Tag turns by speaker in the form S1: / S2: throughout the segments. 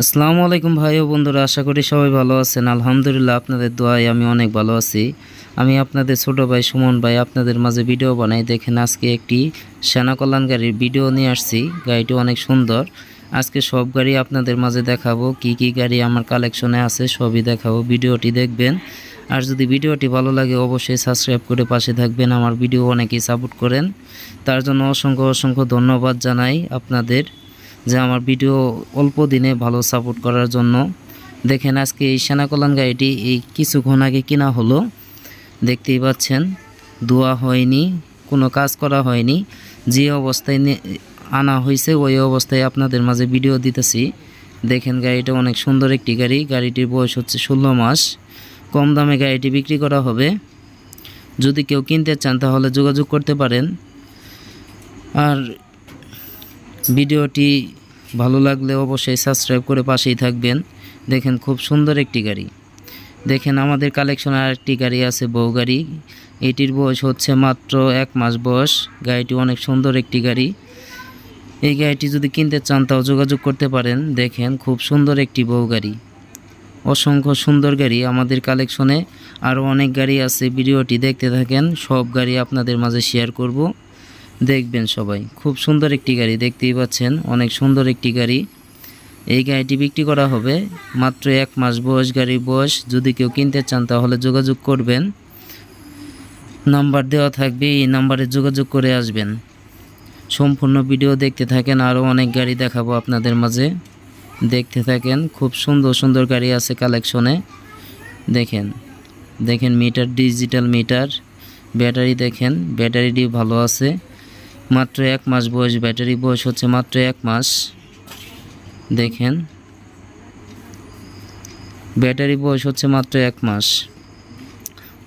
S1: আসসালামু আলাইকুম ভাই ও বন্ধুরা, আশা করি সবাই ভালো আছেন। আলহামদুলিল্লাহ আপনাদের দোয়ায় আমি অনেক ভালো আছি। আমি আপনাদের ছোট ভাই সুমন ভাই আপনাদের মাঝে ভিডিও বানাই। দেখেন, আজকে একটি সেনা কল্যাণ গাড়ির ভিডিও নিয়ে আসছি। গাড়িটি অনেক সুন্দর। আজকে সব গাড়ি আপনাদের মাঝে দেখাবো। কি কি গাড়ি আমার কালেকশনে আছে, সবই দেখাবো। ভিডিওটি দেখবেন। আর যদি ভিডিওটি ভালো লাগে, অবশ্যই সাবস্ক্রাইব করে পাশে থাকবেন। আমার ভিডিও অনেকেই সাপোর্ট করেন। তার জন্য অসংখ্য অসংখ্য ধন্যবাদ জানাই আপনাদের। যে আমার ভিডিও অল্প দিনে ভালো সাপোর্ট করার জন্য। দেখেন আজকে এই সেনাকল্যাণ গাড়িটি এই কিছুক্ষণ আগে কিনা হলো। দেখতেই পাচ্ছেন, ধোয়া হয়নি, কোনো কাজ করা হয়নি। যে অবস্থায় আনা হয়েছে, ওই অবস্থায় আপনাদের মাঝে ভিডিও দিতেছি। দেখেন গাড়িটা অনেক সুন্দর একটি গাড়ি। গাড়িটির বয়স হচ্ছে ষোলো মাস। কম দামে গাড়িটি বিক্রি করা হবে। যদি কেউ কিনতে চান তাহলে যোগাযোগ করতে পারেন। আর ভিডিওটি ভালো লাগলে অবশ্যই সাবস্ক্রাইব করে পাশেই থাকবেন। দেখেন খুব সুন্দর একটি গাড়ি। দেখেন আমাদের কালেকশনে আরেকটি গাড়ি আছে বউ গাড়ি। এটির বয়স হচ্ছে মাত্র এক মাস বয়স। গাড়িটি অনেক সুন্দর একটি গাড়ি। এই গাড়িটি যদি কিনতে চান তাও যোগাযোগ করতে পারেন। দেখেন খুব সুন্দর একটি বউ গাড়ি। অসংখ্য সুন্দর গাড়ি আমাদের কালেকশনে। আরও অনেক গাড়ি আছে, ভিডিওটি দেখতে থাকেন। সব গাড়ি আপনাদের মাঝে শেয়ার করব। দেখবেন সবাই। খুব সুন্দর একটি গাড়ি, দেখতেই পাচ্ছেন, অনেক সুন্দর একটি গাড়ি। এই গাড়িটি বিক্রি করা হবে মাত্র এক মাস বয়স, গাড়ির বয়স। যদি কেউ কিনতে চান, তাহলে যোগাযোগ করবেন। নাম্বার দেওয়া থাকবে, এই নাম্বারে যোগাযোগ করে আসবেন। সম্পূর্ণ ভিডিও দেখতে থাকেন, আরও অনেক গাড়ি দেখাবো আপনাদের মাঝে। দেখতে থাকেন, খুব সুন্দর সুন্দর গাড়ি আছে কালেকশনে। দেখেন দেখেন মিটার, ডিজিটাল মিটার। ব্যাটারি দেখেন ব্যাটারিটি ভালো আছে। মাত্র এক মাস বয়স, ব্যাটারি বয়স হচ্ছে মাত্র এক মাস। দেখেন। ব্যাটারি বয়স হচ্ছে মাত্র এক মাস।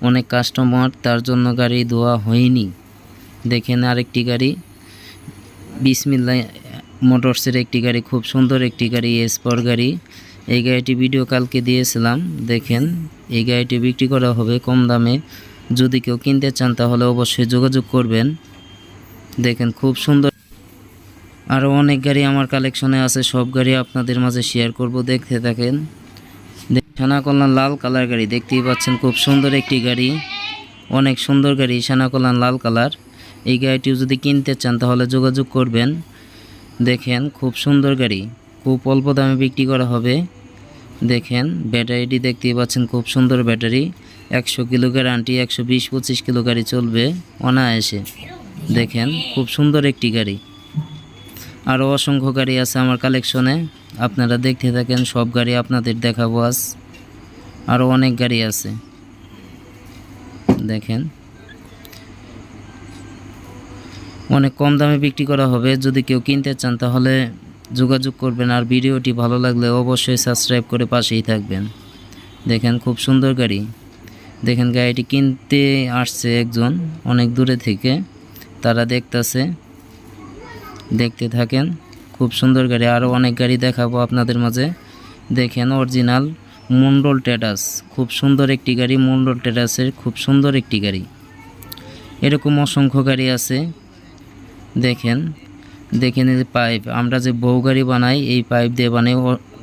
S1: অনেক কাস্টমার তার জন্য গাড়ি দেওয়া হয়নি। দেখেন আরেকটি গাড়ি। বিসমিল্লা মোটরসের একটি গাড়ি, খুব সুন্দর একটি গাড়ি স্পর গাড়ি। এই গাড়িটি ভিডিও কালকে দিয়েছিলাম। দেখেন, এই গাড়িটি বিক্রি করা হবে কম দামে। যদি কেউ কিনতে চান তাহলে অবশ্যই যোগাযোগ করবেন। দেখেন খুব সুন্দর। আরও অনেক গাড়ি আমার কালেকশনে আছে, সব গাড়ি আপনাদের মাঝে শেয়ার করব, দেখতে থাকেন। সানা কল্যাণ লাল কালার গাড়ি, দেখতেই পাচ্ছেন খুব সুন্দর একটি গাড়ি। অনেক সুন্দর গাড়ি সানা কল্যাণ লাল কালার। এই গাড়িটিও যদি কিনতে চান তাহলে যোগাযোগ করবেন। দেখেন খুব সুন্দর গাড়ি, খুব অল্প দামে বিক্রি করা হবে। দেখেন ব্যাটারিটি দেখতেই পাচ্ছেন খুব সুন্দর ব্যাটারি। একশো কিলো গ্যারান্টি একশো বিশ, পঁচিশ কিলো গাড়ি চলবে অনায়াসে। দেখেন, খুব সুন্দর একটি গাড়ি। আরও অসংখ্য গাড়ি আছে আমার কালেকশনে। আপনারা দেখতে থাকেন, সব গাড়ি আপনাদের দেখাবো আজ। আরও অনেক গাড়ি আছে। দেখেন। অনেক কম দামে বিক্রি করা হবে। যদি কেউ কিনতে চান, তাহলে যোগাযোগ করবেন আর ভিডিওটি ভালো লাগলে অবশ্যই সাবস্ক্রাইব করে পাশেই থাকবেন। দেখেন, খুব সুন্দর গাড়ি। দেখেন, গাড়িটি কিনতে আসছে একজন, অনেক দূরে থেকে। তারা দেখতাছে। দেখতে থাকেন। খুব সুন্দর গাড়ি। আরও অনেক গাড়ি দেখাবো আপনাদের মাঝে। দেখেন অরিজিনাল মন্ডল টেটাস খুব সুন্দর একটি গাড়ি মন্ডল টেটাসের খুব সুন্দর একটি গাড়ি। এরকম অসংখ্য গাড়ি আছে। দেখেন দেখেন এই পাইপ আমরা যে বউ গাড়ি বানাই, এই পাইপ দিয়ে বানাই।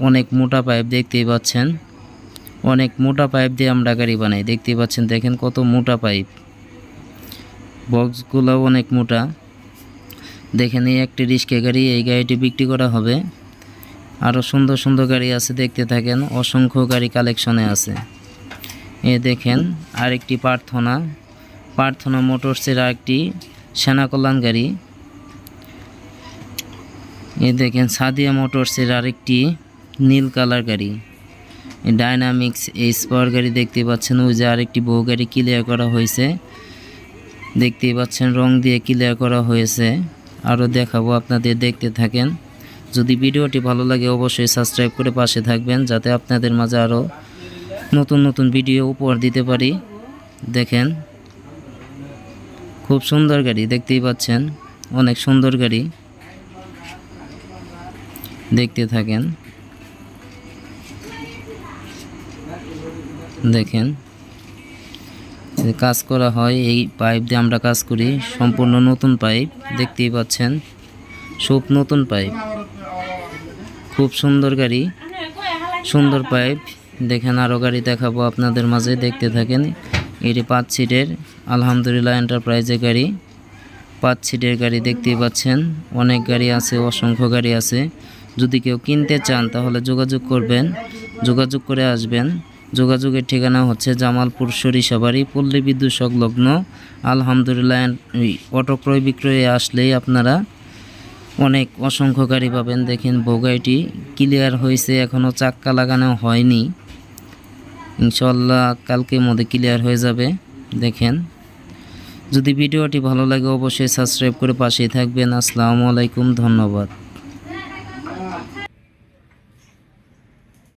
S1: অনেক মোটা পাইপ দেখতেই পাচ্ছেন। অনেক মোটা পাইপ দিয়ে আমরা গাড়ি বানাই। দেখতেই পাচ্ছেন, দেখেন কত মোটা পাইপ বক্সগুলোও অনেক মোটা। দেখেন এই একটি রিস্কে গাড়ি এই গাড়িটি বিক্রি করা হবে। আরও সুন্দর সুন্দর গাড়ি আছে, দেখতে থাকেন। অসংখ্য গাড়ি কালেকশনে আছে। এ দেখেন, আরেকটি প্রার্থনা প্রার্থনা মোটরসের আরেকটি সেনা কল্যাণ গাড়ি। এ দেখেন, সাদিয়া মোটরসের আরেকটি নীল কালার গাড়ি। ডাইনামিক্স এই স্পার গাড়ি দেখতে পাচ্ছেন। ওই যে আরেকটি বহু গাড়ি ক্লিয়ার করা হয়েছে। দেখতেই পাচ্ছেন, রং দিয়ে ক্লিয়ার করা হয়েছে। আরও দেখাবো, আপনাদের দেখতে থাকেন। যদি ভিডিওটি ভালো লাগে, অবশ্যই সাবস্ক্রাইব করে পাশে থাকবেন, যাতে আপনাদের মাঝে আরও নতুন নতুন ভিডিও উপহার দিতে পারি। দেখেন, খুব সুন্দর গাড়ি, দেখতেই পাচ্ছেন, অনেক সুন্দর গাড়ি। দেখতে থাকেন। দেখেন কাজ করা হয়, এই পাইপ দিয়ে আমরা কাজ করি। সম্পূর্ণ নতুন পাইপ, দেখতেই পাচ্ছেন। সব নতুন পাইপ। খুব সুন্দর গাড়ি। সুন্দর পাইপ। দেখেন আরও গাড়ি দেখাবো আপনাদের মাঝে, দেখতে থাকেন। এটি পাঁচ সিটের আলহামদুলিল্লাহ এন্টারপ্রাইজের গাড়ি। পাঁচ সিটের গাড়ি দেখতেই পাচ্ছেন। অনেক গাড়ি আছে, অসংখ্য গাড়ি আছে। যদি কেউ কিনতে চান, তাহলে যোগাযোগ করবেন। যোগাযোগ করে আসবেন। যোগাযোগের ঠিকানা হচ্ছে জামালপুর সরিষাবাড়ি, পল্লী বিদ্যুৎ সংলগ্ন। আলহামদুলিল্লাহ অটো ক্রয় বিক্রয়ে আসলেই আপনারা অনেক অসংখ্য গাড়ি পাবেন। দেখেন বগাইটি ক্লিয়ার হয়েছে এখনও চাক্কা লাগানো হয়নি। ইনশাল্লাহ কালকের মধ্যে ক্লিয়ার হয়ে যাবে। দেখেন, যদি ভিডিওটি ভালো লাগে অবশ্যই সাবস্ক্রাইব করে পাশেই থাকবেন। আসসালামু আলাইকুম, ধন্যবাদ।